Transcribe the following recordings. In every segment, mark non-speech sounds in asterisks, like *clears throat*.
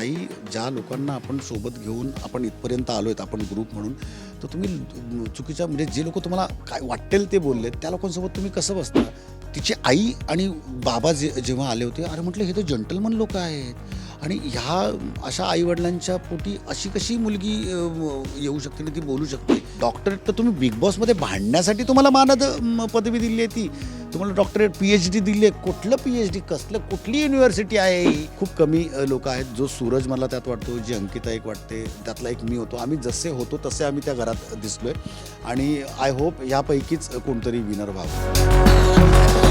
ताई ज्या लोकांना आपण सोबत घेऊन आपण इथपर्यंत आलो आहेत आपण ग्रुप म्हणून तर तुम्ही चुकीच्या म्हणजे जे लोक तुम्हाला काय वाटेल ते बोलले त्या लोकांसोबत तुम्ही कसं बसता? तिची आई आणि बाबा जे जेव्हा आले होते अरे म्हटलं हे तर जंटलमन लोक आहेत. आणि ह्या अशा आईवडिलांच्या पोटी अशी कशी मुलगी येऊ शकते आणि ती बोलू शकते? डॉक्टरेट तर तुम्ही बिग बॉसमध्ये भांडण्यासाठी तुम्हाला मानद पदवी दिली आहे ती. तुम्हाला डॉक्टरेट पी एच डी दिली आहे. कुठलं पी एच डी कसलं कुठली युनिव्हर्सिटी आहे ही? खूप कमी लोक आहेत. जो सूरज मला त्यात वाटतो जी अंकिता एक वाटते त्यातला एक मी होतो. आम्ही जसे होतो तसे आम्ही त्या घरात दिसलोय. आणि आय होप ह्यापैकीच कोणतरी विनर व्हावं.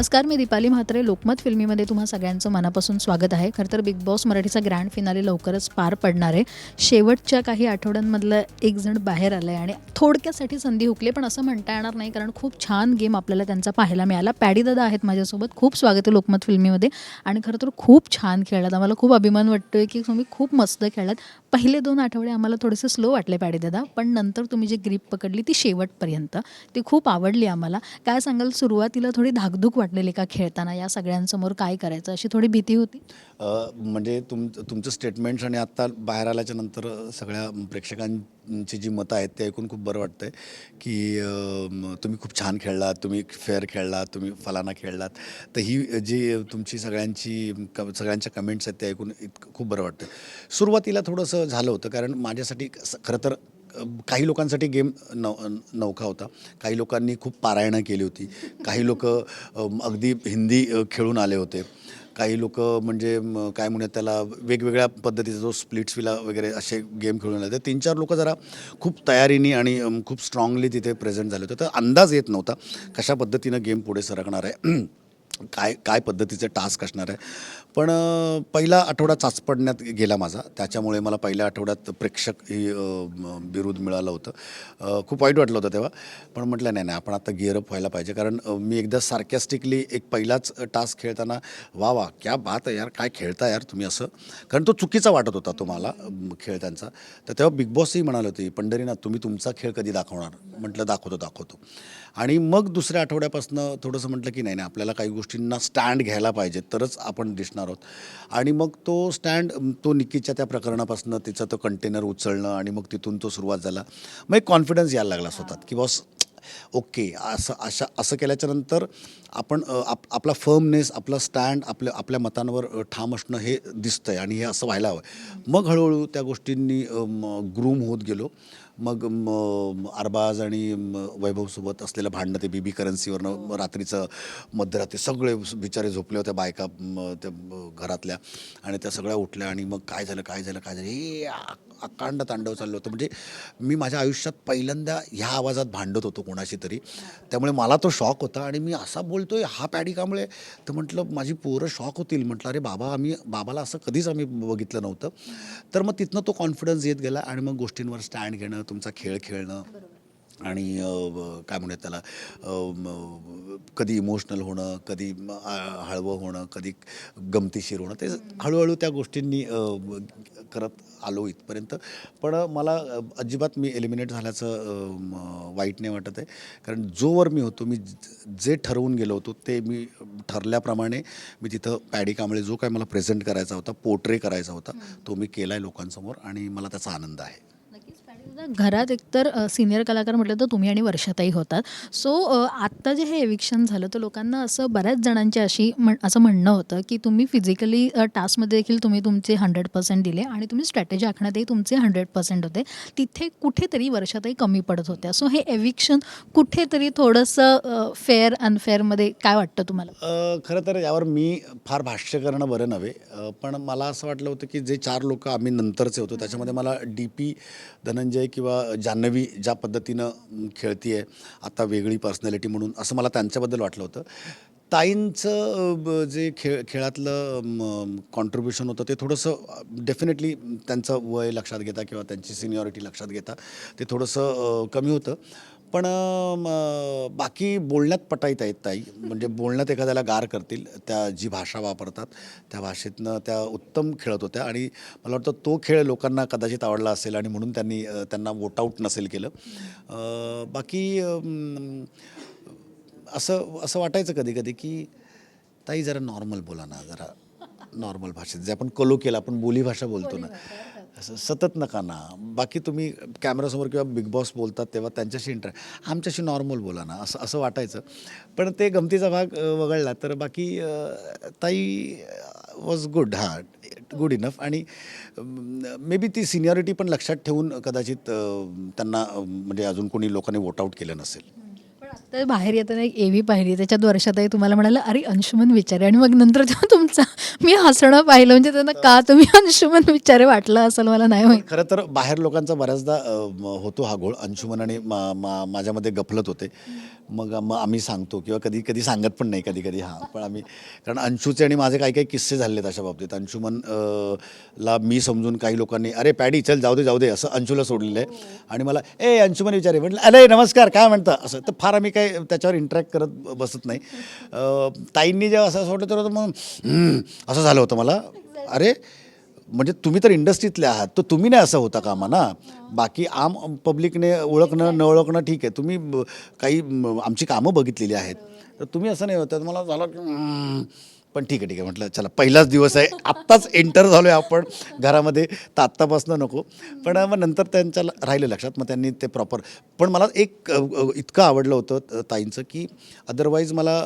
नमस्कार मी दीपाली म्हात्रे. लोकमत फिल्मीमध्ये तुम्हा सगळ्यांचं मनापासून स्वागत आहे. खरं तर बिग बॉस मराठीचा ग्रँड फिनाले लवकरच पार पडणार आहे. शेवटच्या काही आठवड्यांमधलं एक जण बाहेर आलं आहे आणि थोडक्यासाठी संधी हुकली पण असं म्हणता येणार नाही कारण खूप छान गेम आपल्याला त्यांचा पाहायला मिळाला. पॅडी दादा आहेत माझ्यासोबत. खूप स्वागत आहे लोकमत फिल्मीमध्ये. आणि खरं तर खूप छान खेळलात. आम्हाला खूप अभिमान वाटतोय की तुम्ही खूप मस्त खेळलात. पहिले दोन आठवडे आम्हाला थोडेसे स्लो वाटले पॅडी दादा पण नंतर तुम्ही जी ग्रीप पकडली ती शेवटपर्यंत ती खूप आवडली आम्हाला. काय सांगाल सुरुवातीला थोडी धाकधूक वाटलेली का खेळताना या सगळ्यांसमोर काय करायचं अशी थोडी भीती होती? म्हणजे तुम तुमचं स्टेटमेंट्स आणि आत्ता बाहेर आल्याच्यानंतर सगळ्या प्रेक्षकांची जी मतं आहेत ते ऐकून खूप बरं वाटतंय की तुम्ही खूप छान खेळलात तुम्ही फेअर खेळलात तुम्ही फलाना खेळलात. तर ही जी तुमची सगळ्यांची क सगळ्यांच्या कमेंट्स आहेत ते ऐकून इतकं खूप बरं वाटतं सुरुवातीला थोडंसं झालं होतं कारण माझ्यासाठी खरं तर काही लोकांसाठी गेम नव नौका होता. काही लोकांनी खूप पारायणं केली होती. काही लोक अगदी हिंदी खेळून आले होते. काही लोक म्हणजे काय म्हणूयात त्याला वेगवेगळ्या पद्धतीचा जो स्प्लिट्स विला वगैरे असे गेम खेळून आले. तर तीन चार लोक जरा खूप तयारीने आणि खूप स्ट्रॉंगली तिथे प्रेझेंट झाले होते. तर अंदाज येत नव्हता कशा पद्धतीनं गेम पुढे सरकणार आहे. *clears throat* काय काय पद्धतीचे टास्क असणार आहे. पण पहिला आठवडा चाचपडण्यात गेला माझा. त्याच्यामुळे मला पहिल्या आठवड्यात प्रेक्षक ही बिरुद मिळालं होतं. खूप वाईट वाटलं होतं तेव्हा. पण म्हटलं नाही नाही आपण आता गिअरअप व्हायला पाहिजे. कारण मी एकदा सार्कॅस्टिकली एक पहिलाच टास्क खेळताना वा वा क्या बात आहे यार काय खेळता यार तुम्ही असं. कारण तो चुकीचा वाटत होता तुम्हाला खेळ त्यांचा तर तेव्हा बिग बॉसही म्हणाले होते पंढरीनाथ तुम्ही तुमचा खेळ कधी दाखवणार? म्हटलं दाखवतो दाखवतो. आणि मग दुसऱ्या आठवड्यापासून थोडंसं म्हटलं की नाही नाही आपल्याला काही गोष्टींना स्टँड घ्यायला पाहिजे तरच आपण दिसणार आहोत. आणि मग तो स्टँड तो निकीच्या त्या प्रकरणापासून तिचा तो कंटेनर उचलणं आणि मग तिथून तो सुरुवात झाला. मग एक कॉन्फिडन्स यायला लागला स्वतःत की बॉस ओके असं अशा असं केल्याच्यानंतर आपण आप आपला फर्मनेस आपला स्टँड आपल्या आपल्या मतांवर ठाम असणं हे दिसतंय आणि हे असं व्हायला हवं मग हळूहळू त्या गोष्टींनी ग्रूम होत गेलो. मग अरबाज आणि म, वैभवसोबत असलेलं भांडणं ते बीबी करन्सीवरनं रात्रीचं मध्यरात्री सगळे बिचारे झोपले होत्या बायका त्या घरातल्या. आणि त्या सगळ्या उठल्या आणि मग काय झालं काय झालं काय झालं? हे अकांड तांडव चाललं होतं. म्हणजे मी माझ्या आयुष्यात पहिल्यांदा ह्या आवाजात भांडत होतो कोणाशी तरी. त्यामुळे मला तो शॉक होता आणि मी असा बोल बोलतोय हा पॅडी कांबळे तर म्हटलं माझी पोरं शॉक होतील. म्हटलं अरे बाबा आम्ही बाबाला असं कधीच आम्ही बघितलं नव्हतं. तर मग तिथनं तो कॉन्फिडन्स येत गेला आणि मग गोष्टींवर स्टँड घेणं तुमचा खेळ खेळणं. आणि काय म्हणूयात त्याला कधी इमोशनल होणं कधी हळवं होणं कधी गमतीशीर होणं ते हळूहळू त्या गोष्टींनी करत आलो इथपर्यंत. पण मला अजिबात मी एलिमिनेट झाल्याचं वाईट नाही वाटत आहे. कारण जोवर मी होतो मी ज- ठरवून गेलो होतो ते मी ठरल्याप्रमाणे मी तिथं पॅडी कांबळे जो काय मला प्रेझेंट करायचा होता पोर्ट्रे करायचा होता तो मी केला आहे लोकांसमोर आणि मला त्याचा आनंद आहे. घरात एकतर सिनियर कलाकार म्हटलं तर तुम्ही आणि वर्षाताई होतात. सो आत्ता जे हे एविक्शन झालं तर लोकांना असं बऱ्याच जणांची अशी म्हण असं म्हणणं होतं की तुम्ही फिजिकली टास्कमध्ये देखील तुम्ही तुमचे हंड्रेड पर्सेंट दिले आणि तुम्ही स्ट्रॅटेजी आखण्यातही तुमचे हंड्रेड पर्सेंट होते. तिथे कुठेतरी वर्षातही कमी पडत होत्या. सो हे एविक्शन कुठेतरी थोडंसं फेअर अनफेअरमध्ये काय वाटतं तुम्हाला? खरं तर यावर मी फार भाष्य करणं बरं नव्हे. पण मला असं वाटलं होतं की जे चार लोक आम्ही नंतरचे होतो त्याच्यामध्ये मला डी पी धनंजय किंवा जान्हवी ज्या पद्धतीनं खेळती आता वेगळी पर्सनॅलिटी म्हणून असं मला त्यांच्याबद्दल वाटलं होतं. ताईंचं ब- जे खेळ खेळातलं कॉन्ट्रीब्युशन होतं ते थोडंसं डेफिनेटली त्यांचं वय लक्षात घेता किंवा त्यांची सिनियॉरिटी लक्षात घेता ते थोडंसं कमी होतं. पण बाकी बोलण्यात पटाईत आहेत ताई. म्हणजे बोलण्यात एखाद्याला गार करतील त्या जी भाषा वापरतात त्या भाषेतनं त्या उत्तम खेळत होत्या. आणि मला वाटतं तो खेळ लोकांना कदाचित आवडला असेल आणि म्हणून त्यांनी त्यांना वोट आऊट नसेल केलं. बाकी असं असं वाटायचं कधी कधी की ताई जरा नॉर्मल बोला ना जरा नॉर्मल भाषेत. जे आपण कलो केला आपण बोलीभाषा बोलतो ना. असं सतत नका ना. बाकी तुम्ही कॅमेरासमोर किंवा बिग बॉस बोलतात तेव्हा त्यांच्याशी इंटर आमच्याशी नॉर्मल बोला ना. असं असं वाटायचं. पण ते गमतीचा भाग वगळला. तर बाकी ताई वॉज गुड हां गुड इनफ आणि मे बी ती सिनियॉरिटी पण लक्षात ठेवून कदाचित त्यांना म्हणजे अजून कोणी लोकांनी वोट आऊट केलं नसेल. तर बाहेर येताना एक एव्ही पाहिली. त्याच्यात वर्षाताई तुम्हाला म्हणाला अरे अंशुमन विचारे. आणि मग नंतर जेव्हा तुमचा मी हसणं पाहिलं म्हणजे त्यांना का तुम्ही अंशुमन विचारे वाटलं असेल मला नाही माहिती. खरं तर बाहेर लोकांचा बऱ्याचदा होतो हा घोळ. अंशुमन आणि माझ्यामध्ये गफलत होते. मग मग आम्ही सांगतो किंवा कधी कधी सांगत पण नाही कधी कधी. हां पण आम्ही कारण अंशूचे आणि माझे काही काही किस्से झालेत अशा बाबतीत. अंशुमन ला मी समजून काही लोकांनी अरे पॅडी चल जाऊ दे जाऊ दे. असं अंशूला सोडलेलं आहे. आणि मला ए अंशुमन विचारे. म्हटलं अरे नमस्कार काय म्हणता? असं. तर फार आम्ही काही त्याच्यावर इंटरॅक्ट करत बसत नाही. ताईंनी जेव्हा असं सोडलं तर मग असं झालं होतं मला. अरे म्हणजे तुम्ही तर इंडस्ट्रीतले आहात तर तुम्ही नाही असं होता कामा ना बाकी आम पब्लिकने ओळखणं न ओळखणं ठीक आहे. तुम्ही काही म, आमची कामं बघितलेली आहेत. तर तुम्ही असं नाही होतं. मला झालं की. पण ठीक आहे ठीक आहे. म्हटलं चला पहिलाच दिवस आहे. आत्ताच एंटर झालो आहे आपण. घरामध्ये तर आत्तापासनं नको. पण मग नंतर त्यांच्या राहिलं लक्षात. मग त्यांनी ते प्रॉपर पण मला एक इतकं आवडलं होतं ताईंचं की अदरवाईज मला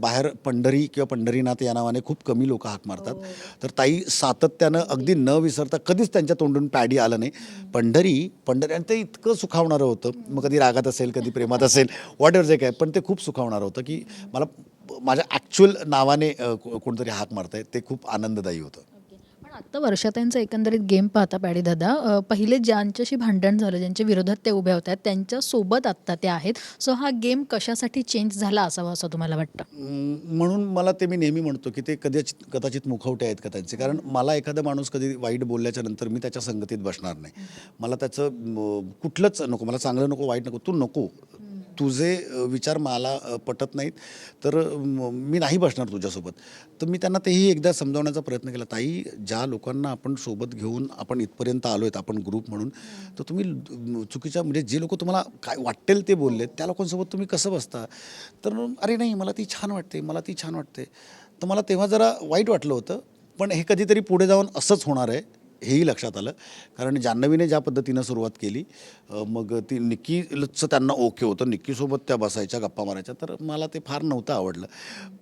बाहेर पंढरी किंवा पंढरीनाथ या नावाने खूप कमी लोक हाक मारतात. तर ताई सातत्यानं अगदी न विसरता कधीच त्यांच्या तोंडून पॅडी आलं नाही. पंढरी पंढरी आणि ते इतकं सुखावणारं होतं. मग कधी रागात असेल कधी प्रेमात असेल वॉट एवर जे काय. पण ते खूप सुखावणारं होतं की मला माझ्या ॲक्च्युअल नावाने कोणतरी हाक मारताय ते खूप आनंददायी होतं. पण आत्ता वर्षाताईंचं एकंदरीत गेम पाहता पॅडी दादा पहिले ज्यांच्याशी भांडण झालं ज्यांच्या विरोधात ते उभ्या होत्या त्यांच्यासोबत आत्ता ते आहेत. सो हा गेम कशासाठी चेंज झाला असावा असं तुम्हाला वाटतं? म्हणून मला ते मी नेहमी म्हणतो की ते कदाचित कदाचित मुखवटे आहेत का त्यांचे. कारण मला एखादा माणूस कधी वाईट बोलल्याच्या नंतर मी त्याच्या संगतीत बसणार नाही. मला त्याचं कुठलंच नको मला चांगलं नको वाईट नको तू नको. तुझे विचार मला पटत नाहीत. तर म, नाही बसणार तुझ्यासोबत. तर मी त्यांना तेही एकदा समजावण्याचा प्रयत्न केला ताई ज्या लोकांना आपण सोबत घेऊन आपण इथपर्यंत आलो आहेत आपण ग्रुप म्हणून तर तुम्ही चुकीच्या म्हणजे जे लोक तुम्हाला काय वाटेल ते बोलले त्या लोकांसोबत तुम्ही कसं बसता? तर अरे नाही मला ती छान वाटते मला ती छान वाटते. तर मला तेव्हा जरा वाईट वाटलं होतं पण हे कधीतरी पुढे जाऊन असंच होणार आहे. हेही लक्षात आलं. कारण जान्हवीने ज्या पद्धतीनं सुरुवात केली मग ती निक्कीचं त्यांना ओके होतं. निक्कीसोबत त्या बसायच्या गप्पा मारायच्या. तर मला ते फार नव्हतं आवडलं.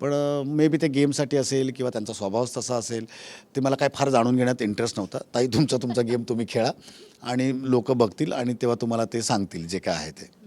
पण मे बी ते गेमसाठी असेल किंवा त्यांचा स्वभावच तसा असेल ते मला काय फार जाणून घेण्यात इंटरेस्ट नव्हता. ताई तुमचा तुमचा गेम तुम्ही खेळा आणि लोक बघतील आणि तेव्हा तुम्हाला ते सांगतील जे काय आहे ते.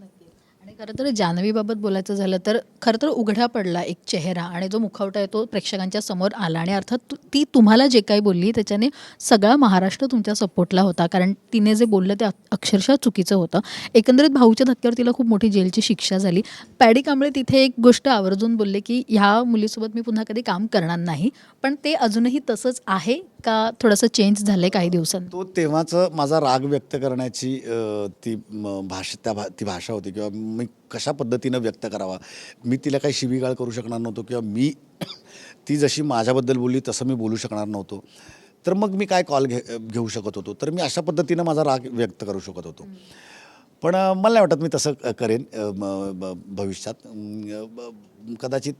खरं तर जान्हवीबाबत बोलायचं झालं तर खरं तर उघडा पडला एक चेहरा आणि जो मुखवटा आहे तो प्रेक्षकांच्या समोर आला. आणि अर्थात तु- ती तुम्हाला जे काही बोलली त्याच्याने सगळा महाराष्ट्र तुमच्या सपोर्टला होता. कारण तिने जे बोललं ते अक्षरशः चुकीचं होतं. एकंदरीत भाऊच्या धक्क्यावर तिला खूप मोठी जेलची शिक्षा झाली. पॅडी कांबळे तिथे एक गोष्ट आवर्जून बोलले की ह्या मुलीसोबत मी पुन्हा कधी काम करणार नाही. पण ते अजूनही तसंच आहे. का थोडंसं चेंज झालंय काही दिवसात तो तेव्हाचं माझा राग व्यक्त करण्याची अ, ती म, भाषा त्या भा ती भाषा होती किंवा मी कशा पद्धतीनं व्यक्त करावा मी तिला काही शिवीगाळ करू शकणार नव्हतो किंवा मी *clears throat* ती जशी माझ्याबद्दल बोलली तसं मी बोलू शकणार नव्हतो. तर मग मी काय कॉल घे घेऊ शकत होतो? तर मी अशा पद्धतीनं माझा राग व्यक्त करू शकत होतो. पण अ, मला नाही वाटत मी तसं क करेन अ, म- ब- भविष्यात. अम, ब- कदाचित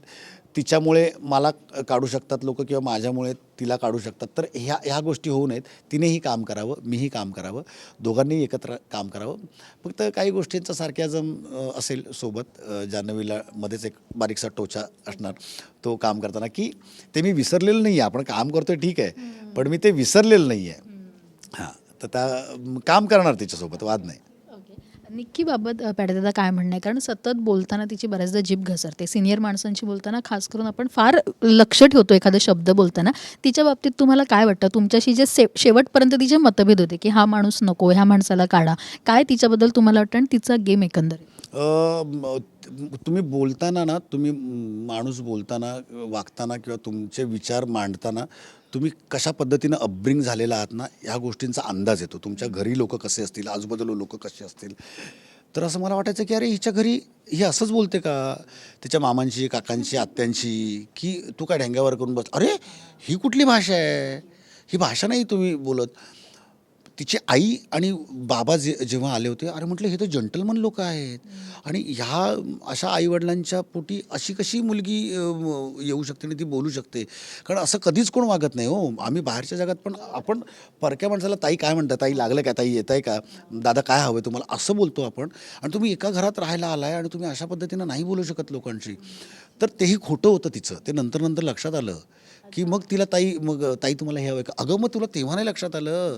तिच्यामुळे मला काढू शकतात लोक किंवा माझ्यामुळे तिला काढू शकतात. तर ह्या ह्या गोष्टी होऊ नयेत. तिनेही काम करावं मीही काम करावं. दोघांनीही एकत्र काम करावं. फक्त काही गोष्टींचा सारख्याजम असेल सोबत जान्हवीला मध्येच एक बारीकसा टोचा असणार तो काम करताना की ते मी विसरलेलं नाही आहे आपण काम करतोय ठीक आहे पण मी ते विसरलेलं नाही आहे हां. तर त्या काम करणार तिच्यासोबत वाद नाही. निक्कीबाबत अ, काय म्हणणं आहे? कारण सतत बोलताना तिची बऱ्याचदा जीभ घसरते. सिनियर माणसांशी बोलताना खास करून आपण फार लक्ष ठेवतो एखादा शब्द बोलताना तिच्या बाबतीत तुम्हाला काय वाटतं? तुमच्याशी जे से शेवटपर्यंत तिचे मतभेद होते की हा माणूस नको ह्या माणसाला काढा. काय तिच्याबद्दल तुम्हाला वाटतं? आणि तिचा गेम एकंदरीत. तुम्ही बोलताना ना तुम्ही माणूस बोलताना वागताना किंवा तुमचे विचार मांडताना तुम्ही कशा पद्धतीनं अपब्रिंग झालेला आहात ना ह्या गोष्टींचा अंदाज येतो. तुमच्या घरी लोक कसे असतील आजूबाजूला लोक कसे असतील? तर असं मला वाटायचं की अरे हिच्या घरी ही असंच बोलते का? तिच्या मामांशी काकांशी आत्यांशी की तू काय ढेंग्यावर करून बस? अरे ही कुठली भाषा आहे? ही भाषा नाही तुम्ही बोलत. तिची आई आणि बाबा जे जेव्हा आले होते अरे म्हटलं हे तर जंटलमन लोक आहेत. आणि ह्या अशा आईवडिलांच्या पोटी अशी कशी मुलगी येऊ शकते आणि ती बोलू शकते? कारण असं कधीच कोण वागत नाही हो. आम्ही बाहेरच्या जगात पण आपण परक्या माणसाला ताई काय म्हणता? ताई लागलं काय ताई येत आहे का? दादा काय हवं आहे तुम्हाला? असं बोलतो आपण. आणि तुम्ही एका घरात राहायला आलाय आणि तुम्ही अशा पद्धतीनं नाही बोलू शकत लोकांशी. तर तेही खोटं होतं तिचं. ते नंतर नंतर लक्षात आलं की मग तिला ताई मग ताई तुम्हाला हे हवं आहे का? अगं मग तुला तेव्हा नाही लक्षात आलं.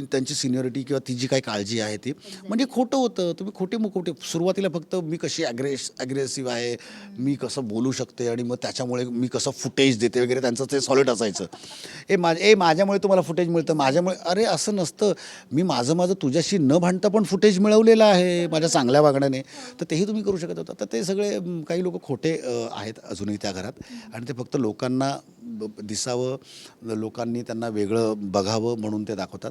ती त्यांची सिनियरिटी किंवा ती जी काही काळजी आहे ती. म्हणजे खोटं होतं. तुम्ही खोटे मग खोटे सुरुवातीला फक्त मी कशी ॲग्रेस ॲग्रेसिव्ह आहे मी कसं बोलू शकते आणि मग त्याच्यामुळे मी कसं फुटेज देते वगैरे त्यांचं ते सॉलिड असायचं. ए माझ्या ए माझ्यामुळे तुम्हाला फुटेज मिळतं. माझ्यामुळे अरे असं नसतं. मी माझं माझं तुझ्याशी न भांडता पण फुटेज मिळवलेलं आहे माझ्या चांगल्या वागण्याने. तर तेही तुम्ही करू शकत होता. तर ते सगळे काही लोक खोटे आहेत अजूनही त्या घरात. आणि ते फक्त लोकांना दिसावं लोकांनी त्यांना वेगळं बघावं म्हणून ते दाखवतात.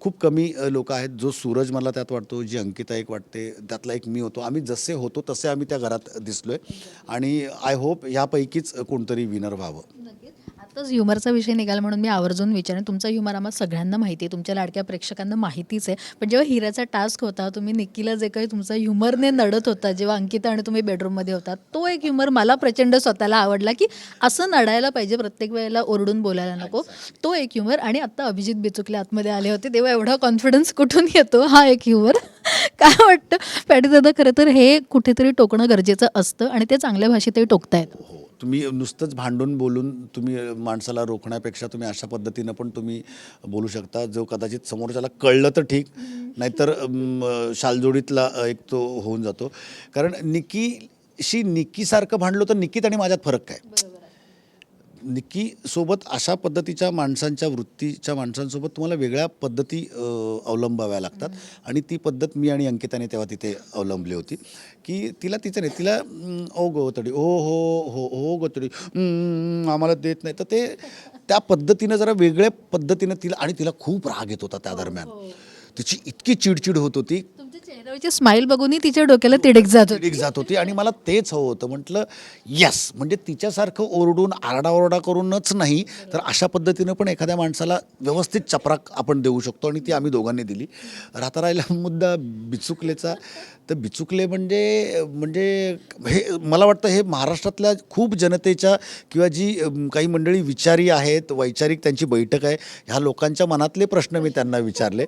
खूप कमी लोक आहेत जो सूरज मला त्यात वाटतो जी अंकिता एक वाटते त्यातला एक मी होतो. आम्ही जसे होतो तसे आम्ही त्या घरात दिसलो आहे आणि आय होप ह्यापैकीच कोणतरी विनर व्हावं. आताच ह्युमरचा विषय निघाला म्हणून मी आवर्जून विचारेन. तुमचा ह्युमर आम्हाला सगळ्यांना माहिती आहे तुमच्या लाडक्या प्रेक्षकांना माहितीच आहे. पण जेव्हा हिऱ्याचा टास्क होता तुम्ही निक्कीला जे काही तुमचा ह्युमरने नडत होता जेव्हा अंकिता आणि तुम्ही बेडरूममध्ये होता तो एक ह्युमर मला प्रचंड स्वतःला आवडला की असं नडायला पाहिजे. प्रत्येक वेळेला ओरडून बोलायला नको. तो एक ह्युमर आणि आत्ता अभिजित बिचुकले आतमध्ये आले होते. तेव्हा एवढा कॉन्फिडन्स कुठून येतो? हा एक ह्युमर *laughs* काय वाटतं? पॅटी दादा खरं तर हे कुठेतरी टोकणं गरजेचं असतं आणि ते चांगल्या भाषेतही टोकतायत. हो. तुम्ही नुसतंच भांडून बोलून तुम्ही माणसाला रोखण्यापेक्षा तुम्ही अशा पद्धतीनं पण तुम्ही बोलू शकता जो कदाचित समोरच्याला कळलं तर ठीक नाहीतर शालजोडीतला एक तो होऊन जातो. कारण निकीशी निकीसारखं भांडलो तर निकीत आणि माझ्यात फरक काय? निकी सोबत अशा पद्धतीच्या माणसांच्या वृत्तीच्या माणसांसोबत तुम्हाला वेगळ्या पद्धती अवलंबाव्या लागतात. आणि ती पद्धत मी आणि अंकिताने तेव्हा तिथे अवलंबली होती. की तिला तिचं नाही तिला "हं, ओ गोतडी ओ हो हो हो गोतडी "हं, आम्हाला देत नाही. तर ते त्या पद्धतीनं जरा वेगळ्या पद्धतीनं तिला आणि तिला खूप राग येत होता त्या दरम्यान. तिची इतकी चिडचिड होत होती. चेहऱ्यावरची स्माईल बघूनही तिच्या डोक्याला तिडक जात होती. तिडीक जात होती आणि मला तेच हवं होतं. म्हटलं येस म्हणजे तिच्यासारखं ओरडून आरडाओरडा करूनच नाही तर अशा पद्धतीनं पण एखाद्या माणसाला व्यवस्थित चपराक आपण देऊ शकतो आणि ती आम्ही दोघांनी दिली. राहता राहिला मुद्दा बिचुकलेचा. तर बिचुकले म्हणजे म्हणजे हे मला वाटतं हे महाराष्ट्रातल्या खूप जनतेच्या किंवा जी काही मंडळी विचारी आहेत वैचारिक त्यांची बैठक आहे ह्या लोकांच्या मनातले प्रश्न मी त्यांना विचारले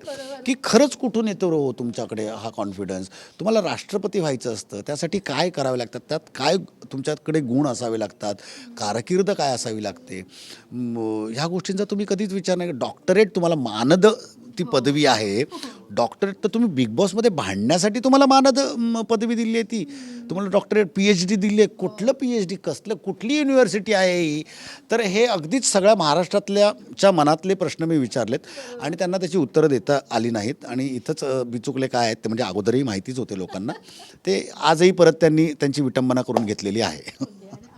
की खरंच कुठून येतो रो तुमच्याकडे हा कॉन्फिडन्स तुम्हाला राष्ट्रपती व्हायचं असतं त्यासाठी काय करावे लागतात? त्यात काय तुमच्याकडे गुण असावे लागतात? कारकीर्द काय असावी लागते? ह्या गोष्टींचा तुम्ही कधीच विचार नाही. डॉक्टरेट तुम्हाला मानद ती पदवी आहे. डॉक्टरेट तर तुम्ही बिग बॉसमध्ये भांडण्यासाठी तुम्हाला मानद पदवी दिली आहे ती. तुम्हाला डॉक्टरेट पी एच डी दिली आहे. कुठलं पी एच डी कसलं? कुठली युनिव्हर्सिटी आहे ही? तर हे अगदीच सगळ्या महाराष्ट्रातल्या च्या मनातले प्रश्न मी विचारलेत आणि त्यांना त्याची उत्तरं देता आली नाहीत. आणि इथंच बिचुकले काय आहेत ते म्हणजे अगोदरही माहितीच होते लोकांना. ते आजही परत त्यांनी त्यांची विटंबना करून घेतलेली आहे.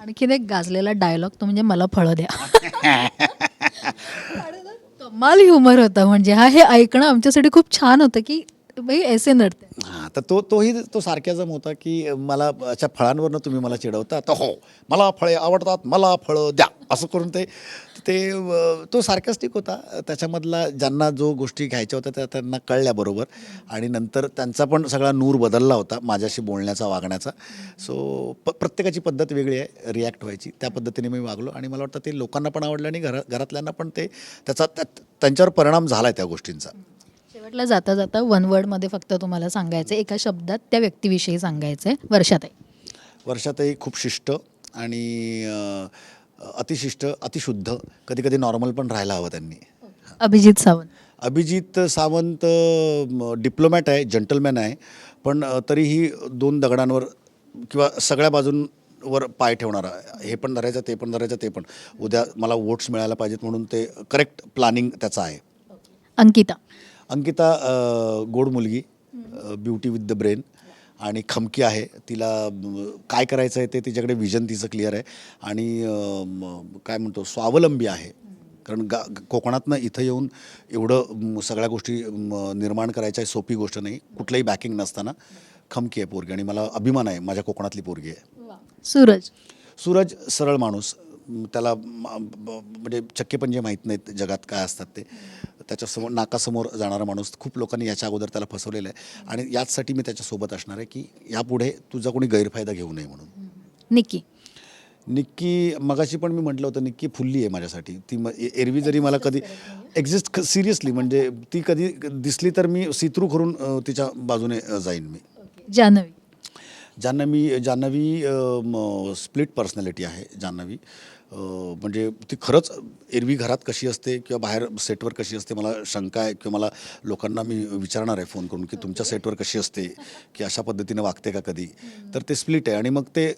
आणखीन एक गाजलेला डायलॉग तो म्हणजे मला फळं द्या. *laughs* कमाल ह्युमर होता म्हणजे हा हे ऐकणं आमच्यासाठी खूप छान होतं की भाई ऐसे नडते हां तर तो तोही तो सारख्याजम होता की मला अशा फळांवरनं तुम्ही मला चिडवता तर हो मला फळे आवडतात मला फळं द्या असं करून ते ते तो सार्कॅस्टिक होता. त्याच्यामधला ज्यांना जो गोष्टी घ्यायच्या होत्या त्या त्यांना कळल्या बरोबर. आणि नंतर त्यांचा पण सगळा नूर बदलला होता माझ्याशी बोलण्याचा वागण्याचा. सो प प्रत्येकाची पद्धत वेगळी आहे रिॲक्ट व्हायची. त्या पद्धतीने मी वागलो आणि मला वाटतं ते लोकांना पण आवडलं आणि घरा घरातल्यांना पण ते त्याचा त्या- त्यांच्यावर परिणाम झाला आहे त्या गोष्टींचा. शेवटला जाता जाता वन वर्डमध्ये फक्त तुम्हाला सांगायचं आहे, एका शब्दात त्या व्यक्तीविषयी सांगायचं आहे वर्षात आहे वर्षातही खूप शिष्ट आणि अतिशिष्ट अतिशुद्ध कधी कधी नॉर्मल पण राहायला हवं त्यांनी. अभिजित सावंत. अभिजित सावंत डिप्लोमॅट आहे जंटलमॅन आहे पण तरीही दोन दगडांवर किंवा सगळ्या बाजूंवर पाय ठेवणारा हे पण धरायचं ते पण धरायचं ते पण. उद्या मला वोट्स मिळायला पाहिजेत म्हणून ते करेक्ट प्लॅनिंग त्याचं आहे. अंकिता. अंकिता अ, गोड मुलगी ब्युटी विथ द ब्रेन आणि खमकी आहे. तिला काय करायचं आहे ते तिच्याकडे विजन तिचं क्लिअर आहे. आणि काय म्हणतो स्वावलंबी आहे. कारण गा कोकणातनं इथं येऊन एवढं सगळ्या गोष्टी निर्माण करायच्या आहे सोपी गोष्ट नाही. कुठलंही बॅकिंग नसताना खमकी आहे पोरगी. आणि मला अभिमान आहे माझ्या कोकणातली पोरगी आहे. सूरज. सूरज सरळ माणूस. त्याला म्हणजे चक्के पण जे माहीत नाहीत जगात काय असतात ते. त्याच्यासमोर नाकासमोर जाणारा माणूस खूप लोकांनी याच्या अगोदर त्याला फसवलेलं आहे. आणि याचसाठी मी त्याच्यासोबत असणार आहे की यापुढे तुझा कोणी गैरफायदा घेऊ नये म्हणून. निक्की. निक्की मगाशी पण मी म्हटलं होतं निक्की फुल्ली आहे माझ्यासाठी. ती म एरवी जरी मला कधी एक्झिस्ट सिरियसली म्हणजे ती कधी दिसली तर मी सिथ्रू करून तिच्या बाजूने जाईन मी. जान्हवी जान्हवी जान्हवी स्प्लिट पर्सनॅलिटी आहे जान्हवी म्हणजे ती खरंच एरवी घरात कशी असते किंवा बाहेर सेटवर कशी असते मला शंका आहे किंवा मला लोकांना मी विचारणार आहे फोन करून की तुमच्या सेटवर कशी असते की अशा पद्धतीने वागते का कधी? तर ते स्प्लिट आहे आणि मग ते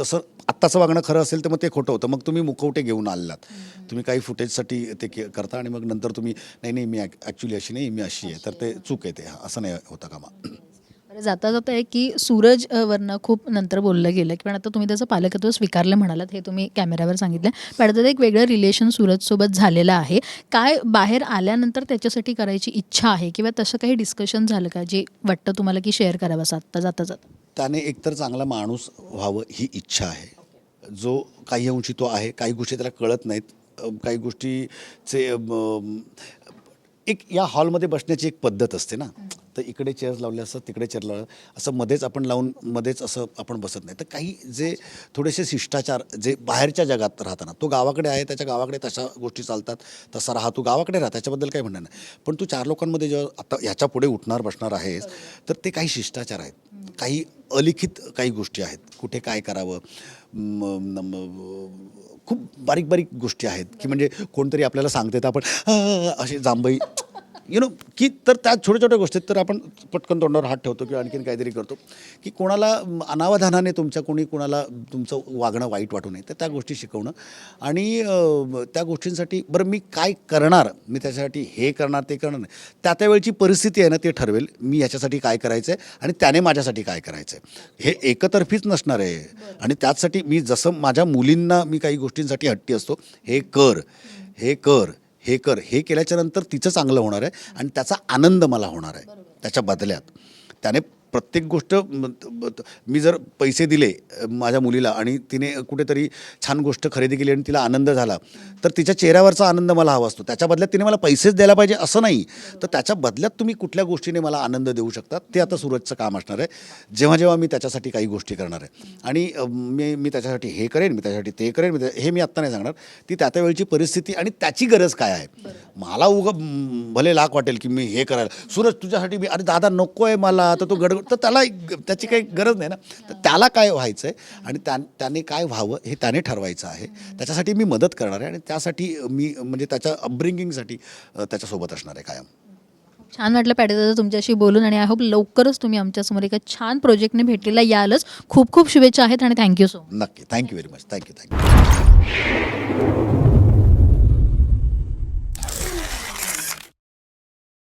तसं आत्ताचं वागणं खरं असेल तर मग ते खोटं होतं. मग तुम्ही मुखवटे घेऊन आलेलात तुम्ही काही फुटेजसाठी ते के करता आणि मग नंतर तुम्ही नाही नाही मी ॲक्च्युली अशी नाही मी अशी आहे. तर ते चूक आहे ते. असं नाही होता कामा. म्हणजे जाता जाता आहे की सूरज वरनं खूप नंतर बोललं गेलं. की पण आता तुम्ही त्याचं पालकत्व स्वीकारलं म्हणालात हे तुम्ही कॅमेऱ्यावर सांगितलं. पण आता एक वेगळं रिलेशन सूरजसोबत झालेलं आहे. काय बाहेर आल्यानंतर त्याच्यासाठी करायची इच्छा आहे? किंवा तसं काही डिस्कशन झालं का? जे वाटतं तुम्हाला की शेअर करावं आत्ता जाता जाता? त्याने एकतर चांगला माणूस व्हावं ही इच्छा आहे. जो काही अंशी तो आहे काही गोष्टी त्याला कळत नाहीत. काही गोष्टीचे एक या हॉलमध्ये बसण्याची एक पद्धत असते ना. तर इकडे चेअर्स लावले असतात तिकडे चेअर लावलं असं मध्येच आपण लावून मध्येच असं आपण बसत नाही. तर काही जे थोडेसे शिष्टाचार जे बाहेरच्या जगात राहताना तो गावाकडे आहे त्याच्या गावाकडे तशा गोष्टी चालतात तसा राहा तू गावाकडे राहा त्याच्याबद्दल काही म्हणणं नाही. पण तू चार लोकांमध्ये जेव्हा आता ह्याच्या पुढे उठणार बसणार आहेस तर ते काही शिष्टाचार आहेत. काही अलिखित काही गोष्टी आहेत. कुठे काय करावं? खूप बारीक बारीक गोष्टी आहेत की म्हणजे कोणतरी आपल्याला सांगते तर आपण असे जांभई यु नो की तर त्या छोट्या छोट्या गोष्टीत तर आपण पटकन तोंडावर हात ठेवतो किंवा आणखीन काहीतरी करतो. की कोणाला अनावधानाने तुमच्या कोणी कोणाला तुमचं वागणं वाईट वाटू नये तर त्या गोष्टी शिकवणं. आणि त्या गोष्टींसाठी बरं मी काय करणार? मी त्याच्यासाठी हे करणार ते करणार नाही. त्या त्या वेळची परिस्थिती आहे ना ते ठरवेल. मी याच्यासाठी काय करायचं आहे आणि त्याने माझ्यासाठी काय करायचं आहे हे एकतर्फीच नसणार आहे. आणि त्याचसाठी मी जसं माझ्या मुलींना मी काही गोष्टींसाठी हट्टी असतो हे कर हे कर. हे कर हे केल्याच्यानंतर तिचं चांगलं होणार आहे आणि त्याचा आनंद मला होणार आहे. त्याच्या बदल्यात. त्याने प्रत्येक गोष्ट मी जर पैसे दिले माझ्या मुलीला आणि तिने कुठेतरी छान गोष्ट खरेदी केली आणि तिला आनंद झाला तर तिच्या चेहऱ्यावरचा आनंद मला हवा असतो. त्याच्या बदल्यात तिने मला पैसेच द्यायला पाहिजे असं नाही. तर त्याच्या बदल्यात तुम्ही कुठल्या गोष्टीने मला आनंद देऊ शकता ते आता सूरजचं काम असणार आहे. जेव्हा जेव्हा मी त्याच्यासाठी काही गोष्टी करणार आहे. आणि मी मी त्याच्यासाठी हे करेन मी त्याच्यासाठी ते करेन मी हे मी आत्ता नाही सांगणार. ती त्या त्या वेळची परिस्थिती आणि त्याची गरज काय आहे? मला उग भले लाख वाटेल की मी हे करायला. सूरज तुझ्यासाठी मी अरे दादा नको आहे मला तर तो गडगड तर त्याला त्याची काही गरज नाही ना. तर त्याला काय व्हायचं आहे आणि त्या त्याने काय व्हावं हे त्याने ठरवायचं आहे. त्याच्यासाठी मी मदत करणार आहे आणि त्यासाठी मी म्हणजे त्याच्या अपब्रिंगिंगसाठी त्याच्यासोबत असणार आहे कायम. छान वाटलं पॅटेदादा तुमच्याशी बोलून आणि आय होप लवकरच तुम्ही आमच्यासमोर एका छान प्रोजेक्टने भेटलेला यालच. खूप खूप शुभेच्छा आहेत आणि थँक्यू सो नक्की. Thank you very much. Thank you thank you.